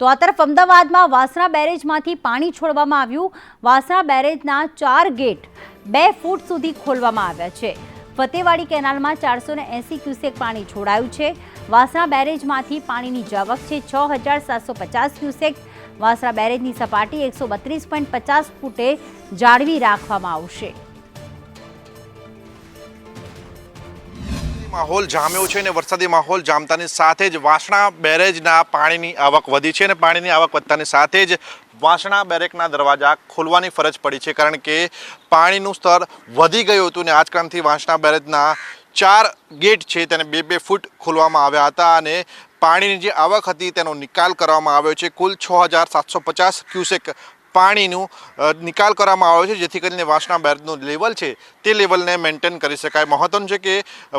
તો આ તરફ અમદાવાદમાં વાસણા બેરેજમાંથી પાણી છોડવામાં આવ્યું. વાસણા બેરેજના ચાર ગેટ બે ફૂટ સુધી ખોલવામાં આવ્યા છે. ફતેવાડી કેનાલમાં ચારસો ને એંસી ક્યુસેક પાણી છોડાયું છે. વાસણા બેરેજમાંથી પાણીની જાવક છે છ હજાર સાતસો પચાસ ક્યુસેક. વાસણા બેરેજની સપાટી એકસો બત્રીસ પોઈન્ટ પચાસ ફૂટે જાળવી રાખવામાં આવશે. માહોલ જામ્યો છે અને વરસાદી માહોલ જામતાની સાથે જ વાસણા બેરેજના પાણીની આવક વધી છે અને પાણીની આવક વધતાની સાથે જ વાસણા બેરેકના દરવાજા ખોલવાની ફરજ પડી છે કારણ કે પાણીનું સ્તર વધી ગયું હતું અને આજકાલથી વાસણા બેરેજના ચાર ગેટ છે તેને બે બે ફૂટ ખોલવામાં આવ્યા હતા અને પાણીની જે આવક હતી તેનો નિકાલ કરવામાં આવ્યો છે. કુલ છ હજાર સાતસો પચાસ ક્યુસેક પાણીનું નિકાલ કરવામાં આવ્યો છે, જેથી કરીને વાસણા બેરનું લેવલ છે તે લેવલને મેન્ટેન કરી શકાય. મહત્વનું છે કે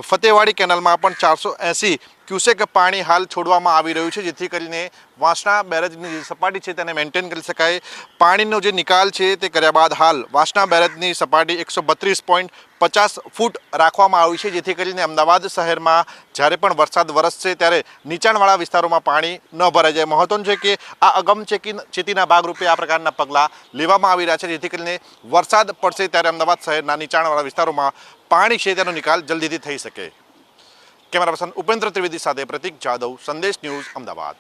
ફતેવાડી કેનાલમાં પણ ચારસો એંસી ક્યુસેક પાણી હાલ છોડવામાં આવી રહ્યું છે, જેથી કરીને વાસણા બેરેજની જે સપાટી છે તેને મેન્ટેન કરી શકાય. પાણીનો જે નિકાલ છે તે કર્યા બાદ હાલ વાસણા બેરેજની સપાટી એકસો બત્રીસ પોઈન્ટ પચાસ ફૂટ રાખવામાં આવી છે, જેથી કરીને અમદાવાદ શહેરમાં જ્યારે પણ વરસાદ વરસશે ત્યારે નીચાણવાળા વિસ્તારોમાં પાણી ન ભરાઈ જાય. મહત્વનું છે કે આ અગમચેતી ચેતીના ભાગરૂપે આ પ્રકારના પગલાં લેવામાં આવી રહ્યા છે, જેથી કરીને વરસાદ પડશે ત્યારે અમદાવાદ શહેરના નીચાણવાળા વિસ્તારોમાં પાણી છે તેનો નિકાલ જલ્દીથી થઈ શકે. કેમેરા પર્સન ઉપેન્દ્ર ત્રિવેદી સાથે પ્રતિક જાદવ સંદેશ ન્યૂઝ અમદાવાદ.